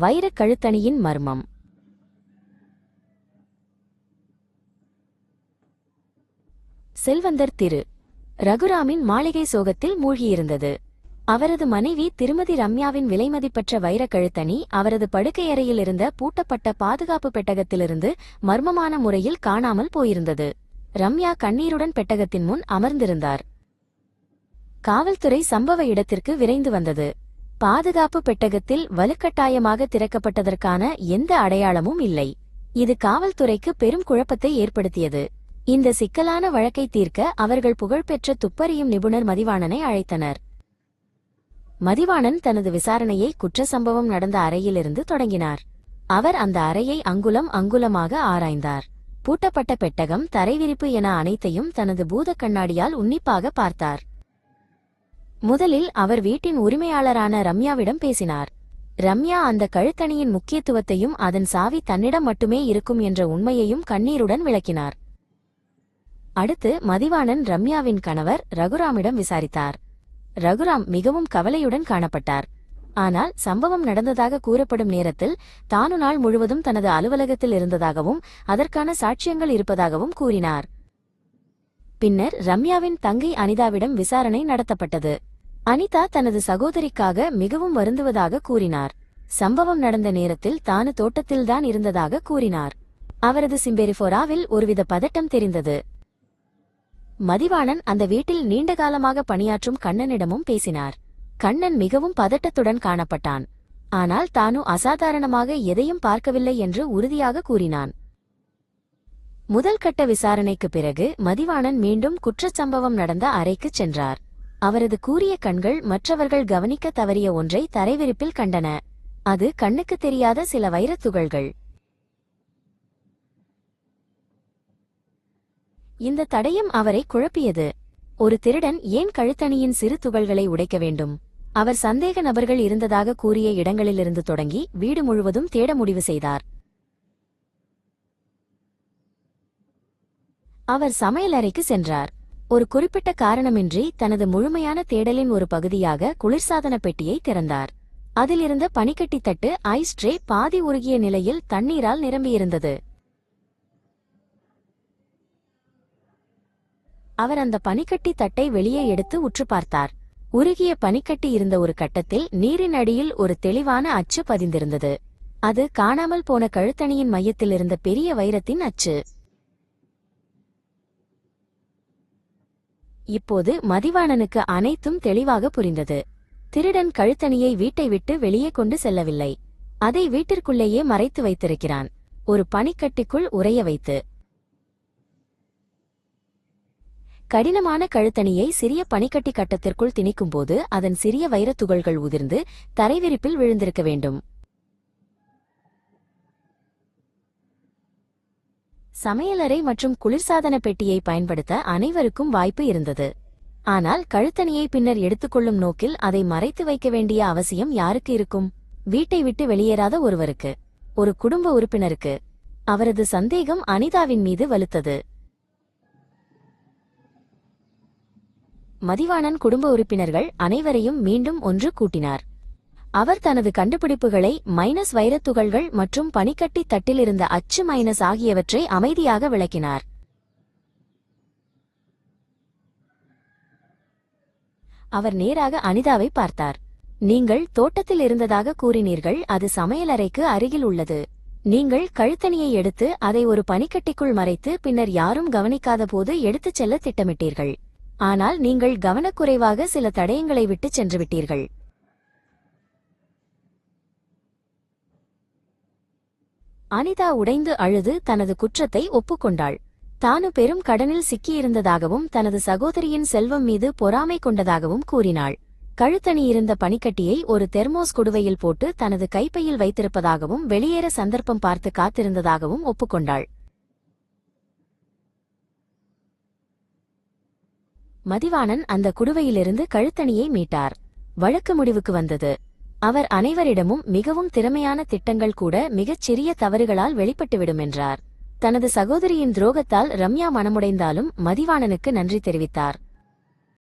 வைரக் கழுத்தணியின் மர்மம். செல்வந்தர் திரு. ரகுராமின் மாளிகை சோகத்தில் மூழ்கியிருந்தது. அவரது மனைவி திருமதி ரம்யாவின் விலைமதிப்பற்ற வைரக் கழுத்தணி அவரது படுக்கையறையில் இருந்த பூட்டப்பட்ட பாதுகாப்பு பெட்டகத்திலிருந்து மர்மமான முறையில் காணாமல் போயிருந்தது. ரம்யா கண்ணீருடன் பெட்டகத்தின் முன் அமர்ந்திருந்தார். காவல்துறை சம்பவ இடத்திற்கு விரைந்து வந்தது. பாதுகாப்பு பெட்டகத்தில் வலுக்கட்டாயமாக திறக்கப்பட்டதற்கான எந்த அடையாளமும் இல்லை. இது காவல்துறைக்கு பெரும் குழப்பத்தை ஏற்படுத்தியது. இந்த சிக்கலான வழக்கை தீர்க்க அவர்கள் புகழ்பெற்ற துப்பறியும் நிபுணர் மதிவாணனை அழைத்தனர். மதிவாணன் தனது விசாரணையை குற்ற சம்பவம் நடந்த அறையிலிருந்து தொடங்கினார். அவர் அந்த அறையை அங்குலம் அங்குலமாக ஆராய்ந்தார். பூட்டப்பட்ட பெட்டகம் தரைவிரிப்பு என அனைத்தையும் தனது பூத கண்ணாடியால் உன்னிப்பாக பார்த்தார். முதலில் அவர் வீட்டின் உரிமையாளரான ரம்யாவிடம் பேசினார். ரம்யா அந்த கழுத்தணியின் முக்கியத்துவத்தையும் அதன் சாவி தன்னிடம் மட்டுமே இருக்கும் என்ற உண்மையையும் கண்ணீருடன் விளக்கினார். அடுத்து மதிவாணன் ரம்யாவின் கணவர் ரகுராமிடம் விசாரித்தார். ரகுராம் மிகவும் கவலையுடன் காணப்பட்டார். ஆனால் சம்பவம் நடந்ததாக கூறப்படும் நேரத்தில் தானு நாள் முழுவதும் தனது அலுவலகத்தில் இருந்ததாகவும் அதற்கான சாட்சியங்கள் இருப்பதாகவும் கூறினார். பின்னர் ரம்யாவின் தங்கை அனிதாவிடம் விசாரணை நடத்தப்பட்டது. அனிதா தனது சகோதரிக்காக மிகவும் வருந்துவதாக கூறினார். சம்பவம் நடந்த நேரத்தில் தானு தோட்டத்தில்தான் இருந்ததாக கூறினார். அவரது சிம்பெரிஃபோராவில் ஒருவித பதட்டம் தெரிந்தது. மதிவாணன் அந்த வீட்டில் நீண்ட காலமாக பணியாற்றும் கண்ணனிடமும் பேசினார். கண்ணன் மிகவும் பதட்டத்துடன் காணப்பட்டான். ஆனால் தானு அசாதாரணமாக எதையும் பார்க்கவில்லை என்று உறுதியாக கூறினான். முதல் கட்ட விசாரணைக்கு பிறகு மதிவாணன் மீண்டும் குற்றச்சம்பவம் நடந்த அறைக்குச் சென்றார். அவரது கூரிய கண்கள் மற்றவர்கள் கவனிக்க தவறிய ஒன்றை தரைவிரிப்பில் கண்டன. அது கண்ணுக்கு தெரியாத சில வைரத் துகள்கள். இந்த தடயம் அவரை குழப்பியது. ஒரு திருடன் ஏன் கழுத்தணியின் சிறு துகள்களை உடைக்க வேண்டும்? அவர் சந்தேக நபர்கள் இருந்ததாக கூறிய இடங்களிலிருந்து தொடங்கி வீடு முழுவதும் தேட முடிவு செய்தார். அவர் சமையலறைக்கு சென்றார். ஒரு குறிப்பிட்ட காரணமின்றி தனது முழுமையான தேடலின் ஒரு பகுதியாக குளிர்சாதன பெட்டியை திறந்தார். அதிலிருந்த பனிக்கட்டி தட்டு ஐஸ் ட்ரே பாதி உருகிய நிலையில் தண்ணீரால் நிரம்பியிருந்தது. அவர் அந்த பனிக்கட்டி தட்டை வெளியே எடுத்து உற்று பார்த்தார். உருகிய பனிக்கட்டி இருந்த ஒரு கட்டத்தில் நீரின் அடியில் ஒரு தெளிவான அச்சு பதிந்திருந்தது. அது காணாமல் போன கழுத்தணியின் மையத்தில் இருந்த பெரிய வைரத்தின் அச்சு. இப்போது மதிவாணனுக்கு அனைத்தும் தெளிவாக புரிந்தது. திருடன் கழுத்தணியை வீட்டை விட்டு வெளியே கொண்டு செல்லவில்லை. அதை வீட்டிற்குள்ளேயே மறைத்து வைத்திருக்கிறான். ஒரு பனிக்கட்டிக்குள் உறைய வைத்து. கடினமான கழுத்தணியை சிறிய பனிக்கட்டி கட்டத்திற்குள் திணிக்கும்போது அதன் சிறிய வைரத் துகள்கள் உதிர்ந்து தரைவிரிப்பில் விழுந்திருக்க வேண்டும். சமையலறை மற்றும் குளிர்சாதன பெட்டியை பயன்படுத்த அனைவருக்கும் வாய்ப்பு இருந்தது. ஆனால் கழுத்தணியை பின்னர் எடுத்துக்கொள்ளும் நோக்கில் அதை மறைத்து வைக்க வேண்டிய அவசியம் யாருக்கு இருக்கும்? வீட்டை விட்டு வெளியேறாத ஒருவருக்கு. ஒரு குடும்ப உறுப்பினருக்கு. அவரது சந்தேகம் அனிதாவின் மீது வலுத்தது. மதிவாணன் குடும்ப உறுப்பினர்கள் அனைவரையும் மீண்டும் ஒன்று கூட்டினார். அவர் தனது கண்டுபிடிப்புகளை மைனஸ் வைரத் துகள்கள் மற்றும் பனிக்கட்டி தட்டில் இருந்த அச்சு மைனஸ் ஆகியவற்றை அமைதியாக விளக்கினார். அவர் நேராக அனிதாவை பார்த்தார். நீங்கள் தோட்டத்தில் இருந்ததாக கூறினீர்கள் அது சமையலறைக்கு அருகில் உள்ளது. நீங்கள் கழுத்தணியை எடுத்து அதை ஒரு பனிக்கட்டிக்குள் மறைத்து பின்னர் யாரும் கவனிக்காத போது எடுத்துச் செல்ல திட்டமிட்டீர்கள். ஆனால் நீங்கள் கவனக்குறைவாக சில தடயங்களை விட்டுச் சென்று அனிதா உடைந்து அழுது தனது குற்றத்தை ஒப்புக்கொண்டாள். தானு பெரும் கடனில் சிக்கியிருந்ததாகவும் தனது சகோதரியின் செல்வம் மீது பொறாமை கொண்டதாகவும் கூறினாள். கழுத்தணியிருந்த பனிக்கட்டியை ஒரு தெர்மோஸ் குடுவையில் போட்டு தனது கைப்பையில் வைத்திருப்பதாகவும் வெளியேற சந்தர்ப்பம் பார்த்து காத்திருந்ததாகவும் ஒப்புக்கொண்டாள். மதிவாணன் அந்த குடுவையிலிருந்து கழுத்தணியை மீட்டார். வழக்கு முடிவுக்கு வந்தது. அவர் அனைவரிடமும் மிகவும் திறமையான திட்டங்கள் கூட மிகச் சிறிய தவறுகளால் வெளிப்பட்டுவிடும் என்றார் தனது சகோதரியின் துரோகத்தால் ரம்யா மனமுடைந்தாலும் மதிவாணனுக்கு நன்றி தெரிவித்தார்.